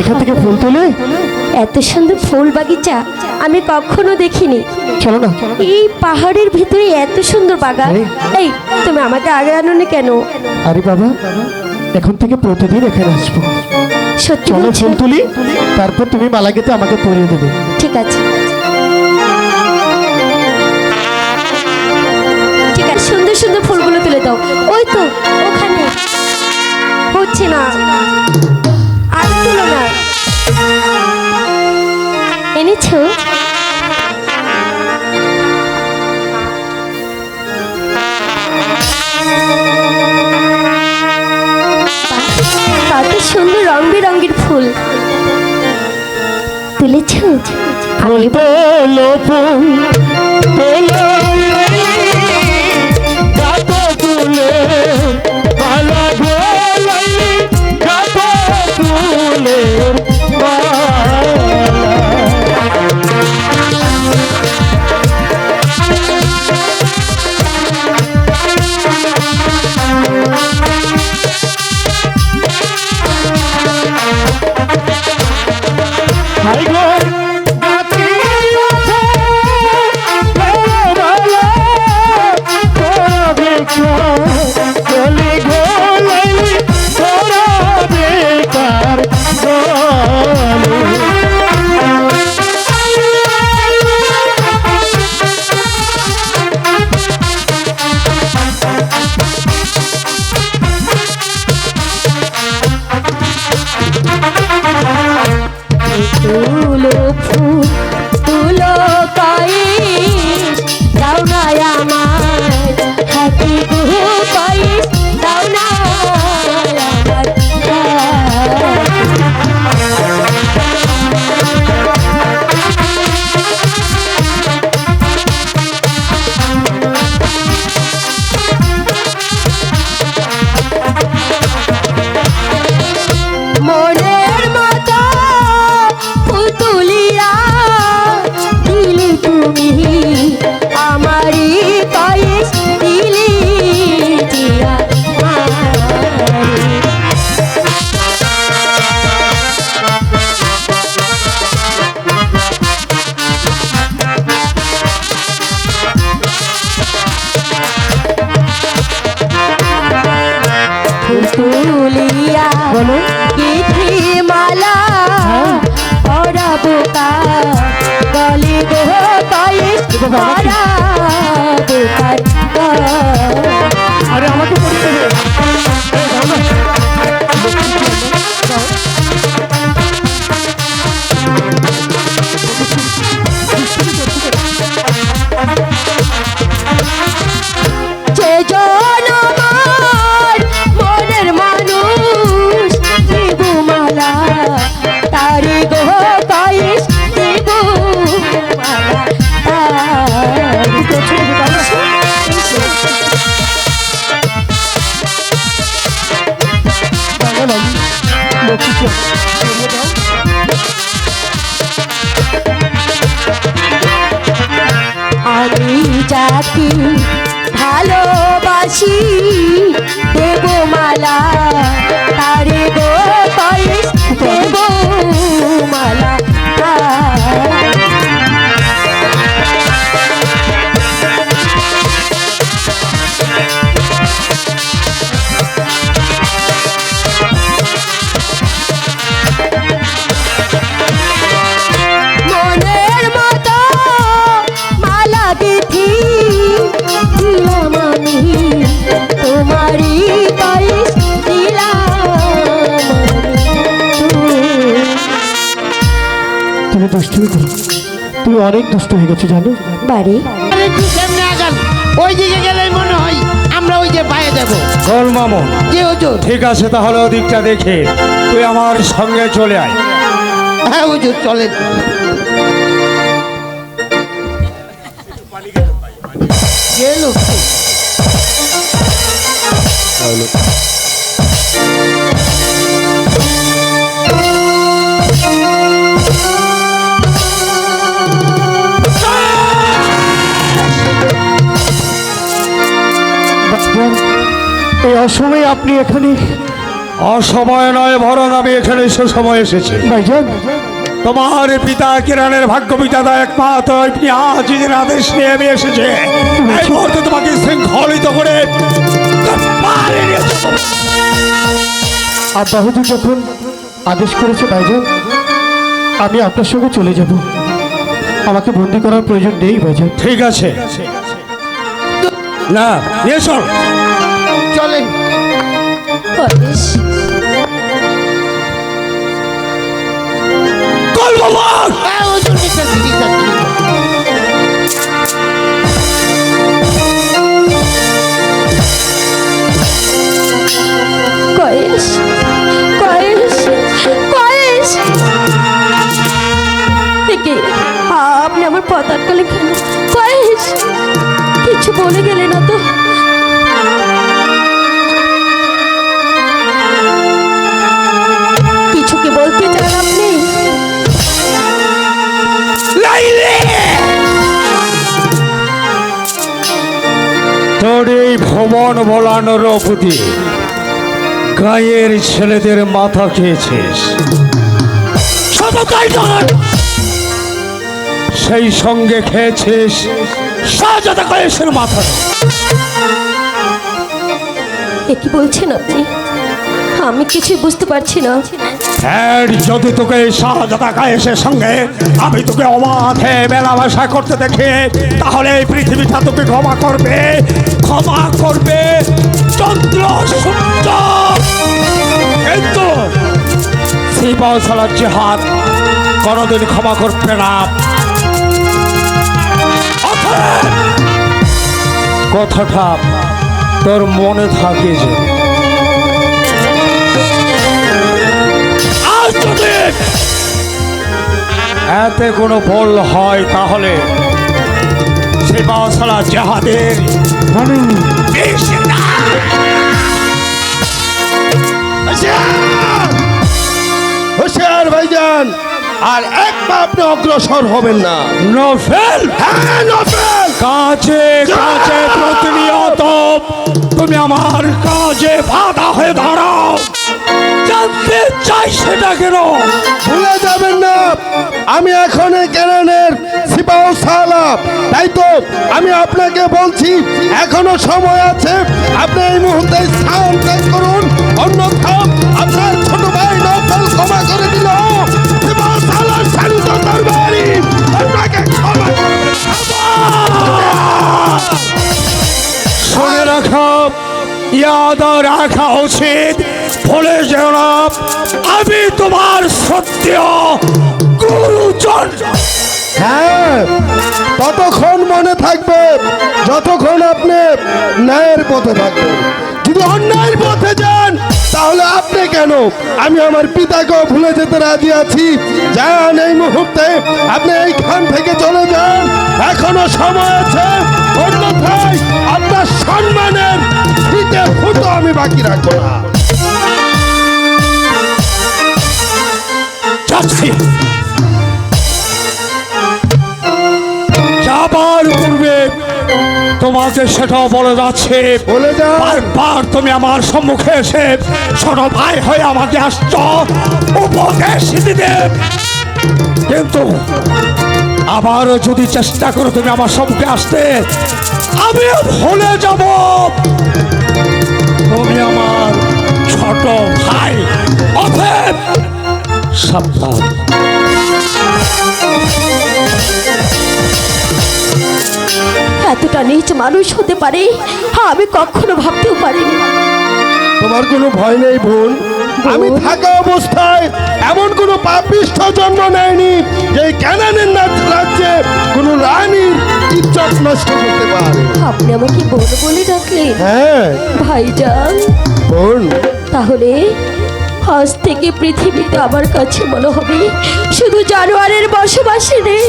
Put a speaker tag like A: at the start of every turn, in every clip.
A: এখান থেকে ফুল তুলে?
B: এত সুন্দর ফুল বাগিচা আমি কখনো দেখিনি।
A: চলো না।
B: এই পাহাড়ের ভিতরে এত সুন্দর বাগান।
A: এই।
B: তুমি আমাকে আগে আনোনি কেন?
A: আরে বাবা এখন থেকে প্রতিদিন এখানে আসব। চলো? ফুল তুলি তারপর তুমি মালা গেতে আমাকে পরিয়ে দেবে।
B: ঠিক আছে। ঠিক আছে সুন্দর সুন্দর ফুলগুলো তুলে দাও। ওই তো ওখানে। হচ্ছে না না। এনেছো? কত সুন্দর রং বেরঙের ফুল। তুলেছো?
A: ফুল ফুল অনেক দুষ্ট হয়ে গেছো জানো?
B: বাড়ি।
C: সামনে আগান ওই দিকে গেলেই মনে হয় আমরা ওই যে পায়ে দেবো
D: চল মামুন।
C: হুজুর।
D: ঠিক আছে তাহলে ওদিকটা দেখে তুই আমার সঙ্গে চলে আয়।
C: হ্যাঁ হুজুর চলেন। গেল
A: এই অসময়ে আপনি এখানে
E: অসময় নয় বরং আমি এখানে সে সময় এসেছি।
A: ভাইজান।
E: তোমার পিতা কিরণের ভাগ্য বিধাতা একমাত্র আপনি আজিজের আদেশ নিয়ে আমি এসেছে। এই মুহূর্তে তোমাকে শৃঙ্খলিত করে।
A: আব্বা হুজুর যখন আদেশ করেছে ভাইজান আমি আপনার সঙ্গে চলে যাব। আমাকে বন্দি করার প্রয়োজন নেই ভাইজান।
E: ঠিক আছে। না নিয়ে চল
C: চলেন।
B: কয়েস কয়েস কয়েস আপনি আমার পথ কিছু বলে গেলে না তো? কিছু কি বলতে
E: তোর এই ভবন বলানোর অবধি গায়ের ছেলেদের মাথা খেয়েছিস। সেই সঙ্গে খেয়েছিস শাহজাদা কয়েসের মাথা
B: এ কি বলছেন আপনি? আমি কিছুই বুঝতে পারছি না।
E: হ্যাঁ যদি তোকে শাহজাদা কায়েসের সঙ্গে আমি তোকে অবাধে মেলামেশা করতে দেখে তাহলে এই পৃথিবীটা তোকে ক্ষমা করবে ক্ষমা করবে চন্দ্র সূর্য। কিন্তু শ্রীবাউসালার যে হাত কোনোদিন ক্ষমা করবে না। কথাটা তোর মনে থাকে যে। এতে কোনো বল হয় তাহলে সে বাসলা জাহাদের
A: মানে।
F: হুশিয়ার ভাইজান। আর এক পা আপনি অগ্রসর হবেন না।
E: নফেল!
F: হ্যাঁ নফেল!
E: কাজে কাজে প্রতিনিয়ত তুমি আমার কাজে বাধা হয়ে দাঁড়াও। জানতে চাই সেটা কেন?
F: ভুলে যাবেন না আমি এখন কেরানের সিপাহ সালাম তাই তো আমি আপনাকে বলছি এখনও সময় আছে আপনি এই মুহূর্তে স্থান ত্যাগ করুন। অন্যথা আপনার ছোট ভাই নফেল ক্ষমা করে
E: ইয়াদ রাখা উচিত। যেও না আমি তোমার সত্য গুরুজন
F: হ্যাঁ ততক্ষণ মনে থাকবে, যতক্ষণ আপনি ন্যায়ের পথে থাকবেন। যদি অন্যায়ের পথে যান, তাহলে আপনি কেন? আমি আমার পিতাকেও ভুলে যেতে রাজি আছি। যান এই মুহূর্তে, আপনি এইখান থেকে চলে যান। এখনও সময় আছে। অন্যথায় আপনার সম্মানের ফুটো আমি বাকি রাখব না।
E: যাচ্ছি যাবার পূর্বে তোমাকে সেটাও বলে যাচ্ছে।
F: বলে
E: বারবার তুমি আমার সম্মুখে এসে ছোট ভাই হয়ে আমাকে আসছ উপদেশ দিতে। কিন্তু আবার যদি চেষ্টা করো তুমি আমার সম্মুখে আসতে আমি ভুলে যাব। তুমি আমার ছোট ভাই অতএব সাবধান।
B: এতটা নিচ মানুষ হতে পারে আমি কখনো ভাবতেও পারিনি।
F: তোমার কোনো ভয় নেই বোন। আমি থাকা অবস্থায় এমন কোনো পাপিষ্ঠ জন্ম নেয়নি যে ক্যানানের রাজ্যে কোনো রানীর ইজ্জত নষ্ট করতে পারে
B: আপনি আমাকে বোন বলে ডাকলেন।
F: হ্যাঁ।
B: ভাইজান
F: বোন।
B: তাহলে আজ থেকে পৃথিবীতে আমার কাছে মনে হবে শুধু জানোয়ারের বসবাসে নেই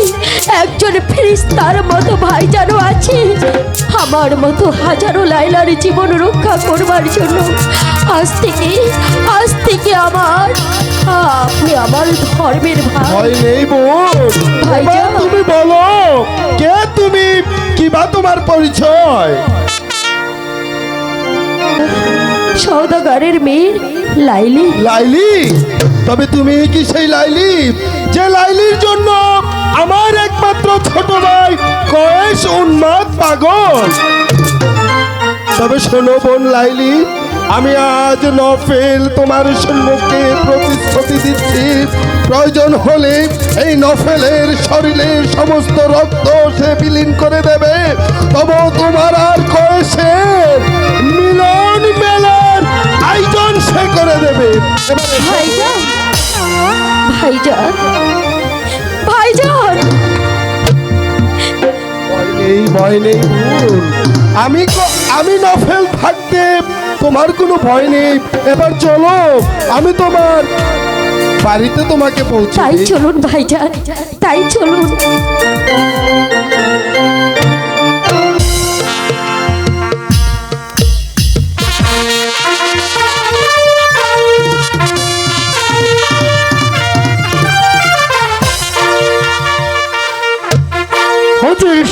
B: একজন ফেরিস্তার মতো ভাই জানো আছে। আমার মতো হাজারো লাইলার জীবন রক্ষা করবার জন্য আজ থেকে আজ থেকে আমার আপনি আমার ধর্মের ভাই।
F: নেই বোন।
B: ভাইজান।
F: তুমি বলো কে তুমি? কিবা তোমার পরিচয়?
B: সৌদাগরের মেয়ে লাইলি।
F: লাইলি? তবে তুমি কি সেই লাইলি? যে লাইলির জন্য আমার একমাত্র ছোট ভাই কয়েস উন্মাদ পাগল? তবে শোনো বোন লাইলি আমি আজ নফেল তোমার সম্মুখে প্রতিশ্রুতি দিচ্ছি। প্রয়োজন হলে এই নফেলের শরীরের সমস্ত রক্ত সে বিলীন করে দেবে। তবে তোমার আর কয়েসের মিলন মেলার আয়োজন সে করে দেবে।
B: ভাইজান ভাইজান
F: ভয় নেই ভয় নেই আমি আমি নফেল থাকতে তোমার কোনো ভয় নেই এবার চলো আমি তোমার বাড়িতে তোমাকে পৌঁছাই।
B: চলুন ভাইজান তাই চলুন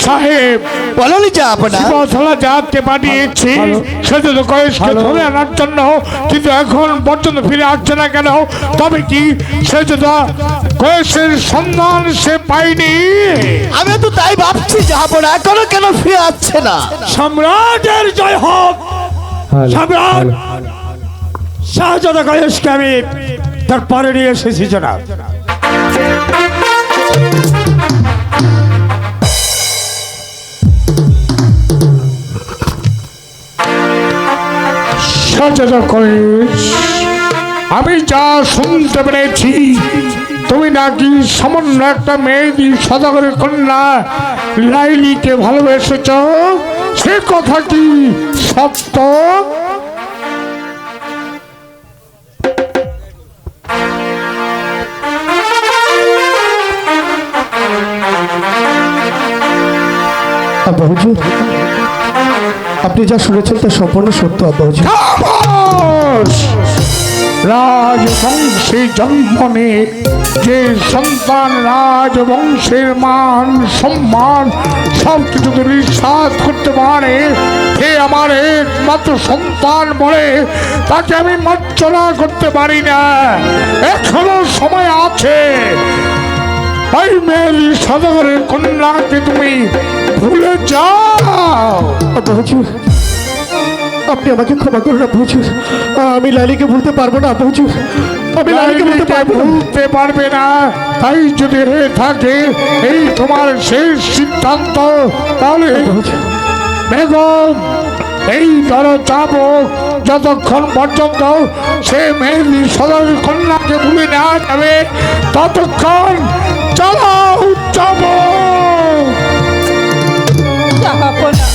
D: সাহেব।
C: বলনি যা আপনার
D: শিবতলা জাতকে পাঠিয়েছি সেটা তো কয়েসকে ধরে আনার জন্য কিন্তু এখন পর্যন্ত ফিরে আসছে না কেন? তবে কি সেটা তো কয়েসের সন্ধান সে পায়নি?
C: আমি তো তাই ভাবছি যাব না এখনও কেন ফিরে আসছে না।
D: সম্রাটের জয় হোক। সম্রাট শাহজাদা কয়েসকে আমি তার পরে নিয়ে এসেছি জনাব। শাহজাদা কয়েস আমি যা শুনতে পেরেছি, তুমি নাকি সামান্য একটা মেয়েদি সদাগরের কন্যা লাইলিকে ভালোবেসেছ? সে কথা কি সত্য
A: হুজুর আপনি যা শুনেছেন তা সম্পূর্ণ সত্য হুজুর
D: রাজবংশে জন্ম নিয়ে যে সন্তান রাজবংশের মান, সম্মান, সব কিছু নিঃশ্বাস করতে পারে সে আমার একমাত্র সন্তান বলে, তাকে আমি মার্জনা করতে পারি না। এখনও সময় আছে। ওই মেয়ের সদগরের কন্যাকে তুমি ভুলে যাও।
A: হুজুর আপনি আমাকে ক্ষমা করুন আব্বা হুজুর আমি লালিকে ভুলতে পারব না আব্বা হুজুর আমি লালিকে ভুলতে পারব
D: ভুলতে পারবে না। তাই যদি হয়ে থাকে এই তোমার শেষ সিদ্ধান্ত তাহলে বেগম এই ধরো চাবক যতক্ষণ পর্যন্ত সে মেহেদি সদর কন্যাকে ভুলে নেওয়া যাবে, ততক্ষণ
B: জাহাপনা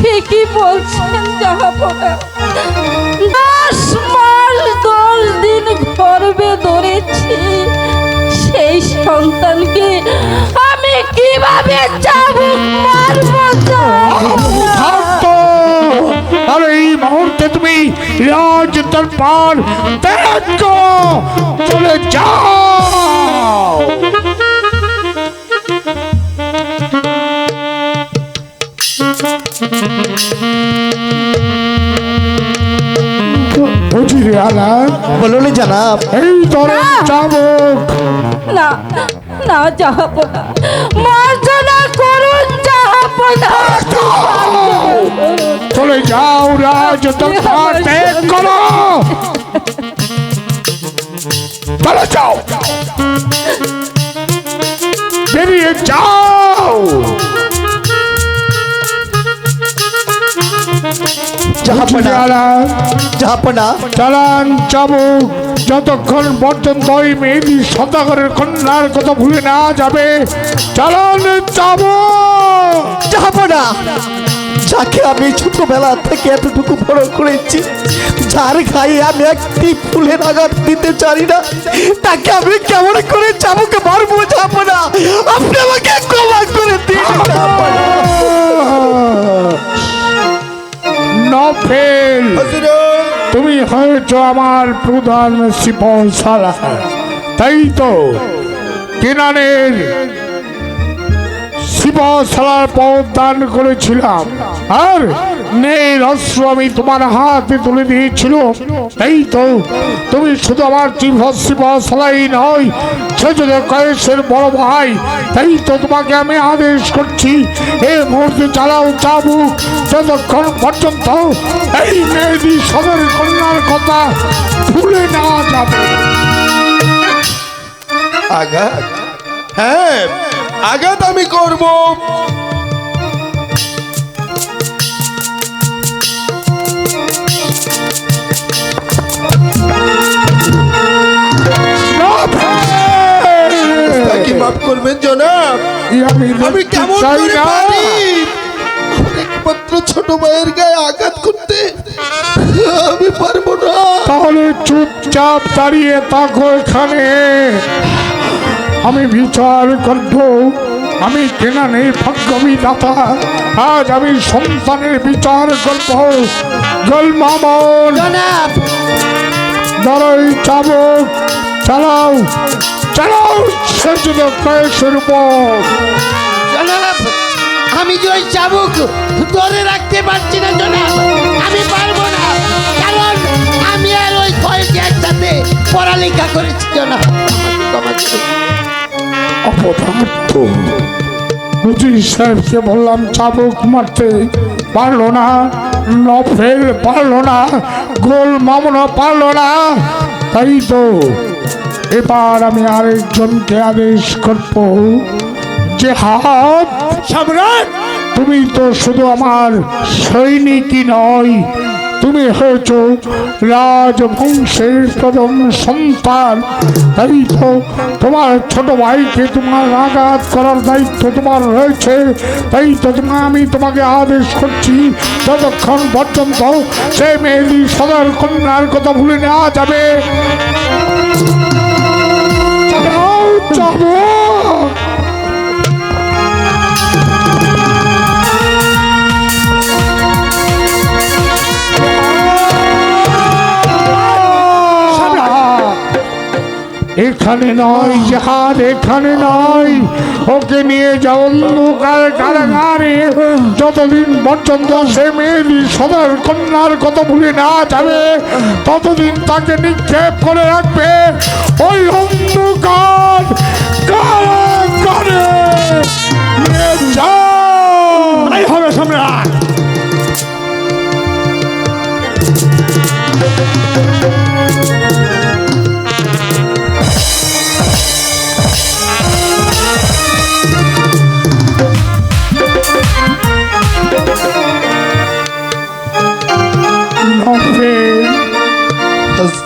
B: ঠিকই বলছেন দশ মাস দশ দিন গর্বে ধরেছি সেই সন্তানকে কীভাবে চাবুক মারবো
D: আর এই মুহূর্তে তুমি রাজ দরবার ত্যাগ। চলে যাও। বুঝিরে আলা
C: বলনি জানাব।
D: এই ধরে চাবক।
B: না। না জাহাপনা মার্জনা করুন জাহাপনা
D: চলে যাও রাজ দরবার ত্যাগ করো। চলে যাও। বেরিয়ে যাও।
C: জাহাপনা জাহাপনা
D: চালান চাবুক যতক্ষণ পর্যন্ত ওই মেয়েটি সদাগরের কন্যার কথা ভুলে না যাবে চালান চাবুক
C: জাহাপনা যাকে আমি ছোটবেলা থেকে এতটুকু বড় করেছি যার গায়ে আমি একটি ফুলের আঘাত দিতে চাই না তাকে আমি কেমন করে চাবুকে মারবো জাহাপনা আপনি আমাকে ক্ষমা করে দিন।
D: নফেল। তুমি হয়েছ আমার প্রধান সালা তাই তো কেনানের শিবসালার পদ দান করেছিলাম। আর নীল অস্ত্র আমি তোমার হাতে তুলে দিয়েছিল। এই তো, তুমি শুধু আমার সলাই নয় সে কয়েসের বড় ভাই। তাই তো তোমাকে আমি আদেশ করছি এই মুহূর্তে চালাও চাবুক যতক্ষণ পর্যন্ত এই মেয়েদি সদর কন্যার কথা ভুলে না যাবে।
F: আঘাত? হ্যাঁ আঘাত আমি করব। মাফ করবেন জনাব।
D: আমি
F: কেমন করে পারি? একমাত্র ছোট ভাইয়ের গায়ে আঘাত করতে আমি পারব না।
D: তাহলে চুপচাপ দাঁড়িয়ে থাকো এখানে। আমি বিচার করব। আমি কেনা নেই ভাগ্যবী দাতা আজ আমি সন্তানের বিচার করব। জল মামন। দাঁড়াই চাবক চালাও। চালাও সেজন্য কয়েসের উপর
C: জনাব আমি যে ওই চাবুক ধরে রাখতে পারছি না জনাব আমি পারব না। কারণ আমি আর ওই কয়েকে একসাথে পড়ালেখা করেছি জনাব।
D: অপদার্থ। সাহেবকে বললাম চাবুক মারতে পারল না নফেল পারল না গোল মামনা পারল না। তাই তো এবার আমি আরেকজনকে আদেশ করব যে, হাত সম্রাট তুমি তো শুধু আমার সৈনিকই নয়, তুমি হয়েছ রাজবংশের প্রথম সন্তান। তাই তো তোমার ছোট ভাইকে তোমার আঘাত করার দায়িত্ব তোমার রয়েছে। তাই তো তোমা- আমি তোমাকে আদেশ করছি, যতক্ষণ পর্যন্ত সে মেয়েলি সদর কন্যার কথা ভুলে নেওয়া যাবে। যাও, এখানে নয় জাহাজ এখানে নয়। ওকে নিয়ে যাও অন্ধকার কারাগারে। যতদিন পর্যন্ত সে মেয়েলি সদর কন্যার কথা ভুলে না যাবে, ততদিন তাকে নিক্ষেপ করে রাখবে ওই অন্ধকার কারাগারে। হবে সম্রাট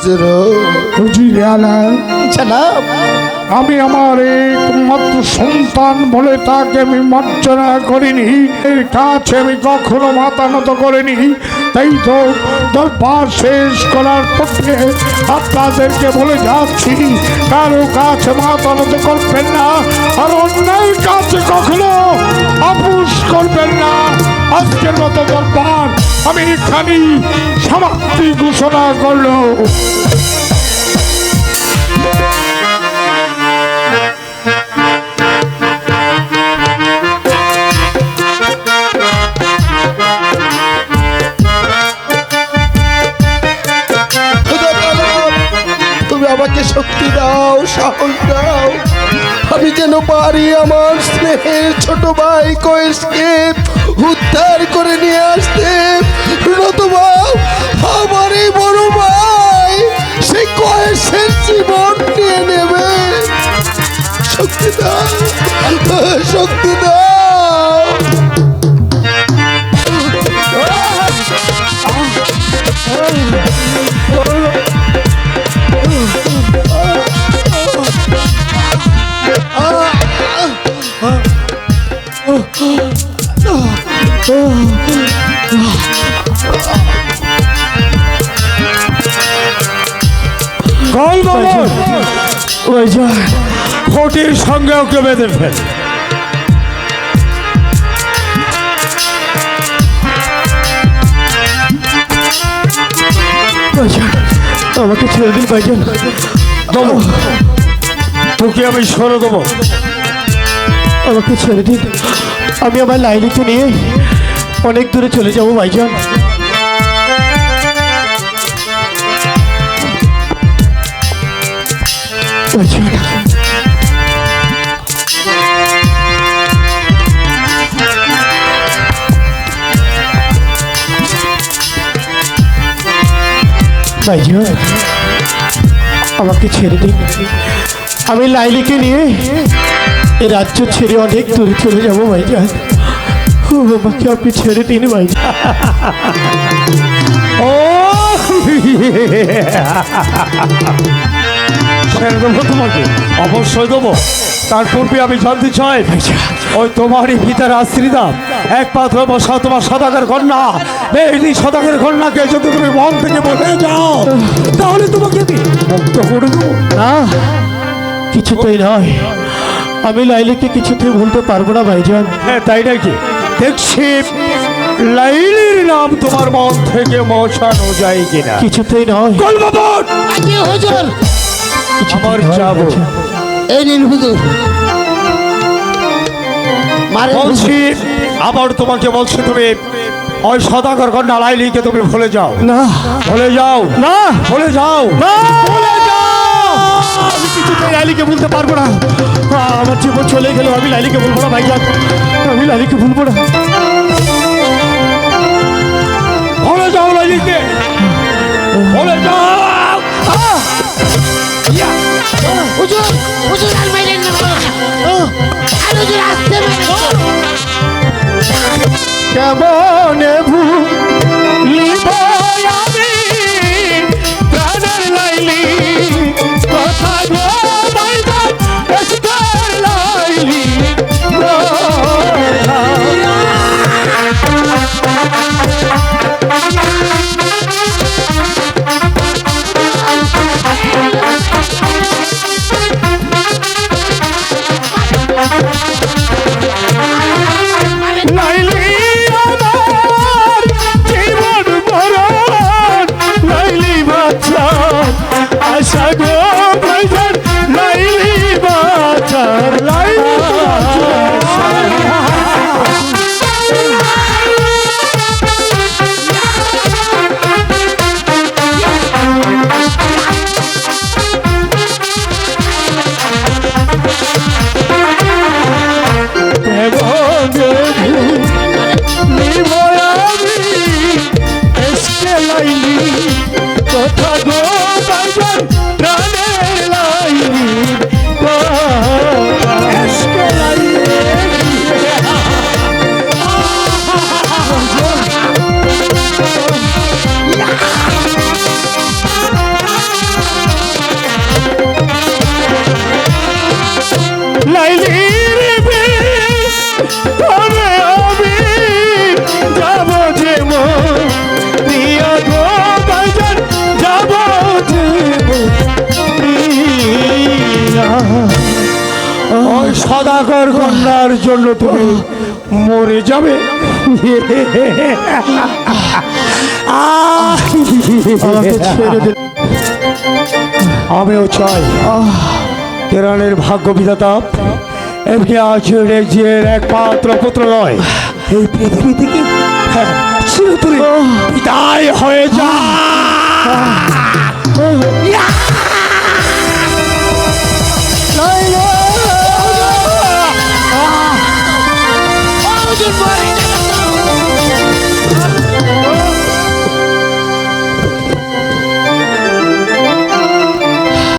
D: စရောဒုကြီးရလာ
C: ချက်လား
D: আমি আমার একমাত্র সন্তান বলে তাকে আমি মার্জনা করিনি। এর কাছে আমি কখনো মাথা নত করিনি। তাই তো দরবার শেষ করার পক্ষে আপনাদেরকে বলে যাচ্ছি, কারও কাছে মাথা নত করবেন না, আর অন্যের কাছে কখনো আপুস করবেন না। আজকের মতো দরবার আমি এখানেই সমাপ্তি ঘোষণা করল।
F: শক্তি দাও, সাহস দাও। আমি যেন পারি আমার স্নেহের ছোট ভাই কয়েসকে উদ্ধার করে নিয়ে আসতে। নতুবা আমার এই বড় ভাই সেই কয়েসের জীবন নিয়ে নেবে। শক্তি দাও শক্তি দাও।
D: গোল
A: ওই যা
D: ফটির সঙ্গে ওকে বেঁধে ফেল।
A: আমাকে ছেড়ে দিন ভাইজান।
D: দেবো তোকে আমি সরে দেবো।
A: আমাকে ছেড়ে দিন। আমি আমার লাইনিকে নিয়ে অনেক দূরে চলে যাব, ভাইজান। আমাকে ছেড়ে দিন। আমি লাইলিকে নিয়ে এই রাজ্য ছেড়ে অনেক দূরে চলে যাব ভাইজান ও আমাকে আপনি ছেড়ে দিন ভাইজান
E: ও ছেড়ে দেবো তোমাকে অবশ্যই দেবো। তার পূর্বে আমি জানতে চাই ওই তোমারই পিতার আশ্রিতা একমাত্র বসা তোমার সদাগর কন্যা। এই সদাগর কন্যাকে যদি তুমি মন থেকে বলে যাও তাহলে তোমাকে মুক্ত করে দেবো।
A: না কিছুতেই নয়। আমি লাইলিকে কিছুতেই ভুলতে পারব না ভাইজান।
E: হ্যাঁ তাই নাকি? দেখছি লাইলির নাম তোমার মন থেকে মশানো যায় কিনা।
A: কিছুতেই নয়।
E: কলবাবন
G: আগে হুজুর
E: আমার যাব।
G: এই নিন হুজুর। মারে
E: বলছি আবার তোমাকে বলছি তুমি ওই সদাগর কন্যা লাইলিকে তুমি ভুলে যাও।
A: না।
E: ভুলে যাও।
A: না।
E: ভুলে যাও।
A: না। ভুলে যাও। আমি কিছুতেই লাইলিকে ভুলতে পারব না। আমার জীবন চলে গেল আমি লাইলিকে ভুলবো না ভাইজান আমি লাইলিকে ভুলবো না।
E: ভুলে যাও লাইলিকে ভুলে যাও।
C: হুজুর হুজুর আর মাইলেন না আর হুজুর আসতে মাইলেন
A: কেমনে ভুলিব?
E: ওই সদাগর কন্যার জন্য তুমি মরে যাবে। আমিও চাই। কেরানের ভাগ্য বিধাতা এমনি আজের জিয়ের একমাত্র পুত্র নয়। এই পৃথিবী থেকে হ্যাঁ, চিরতরে বিদায় হয়ে যা।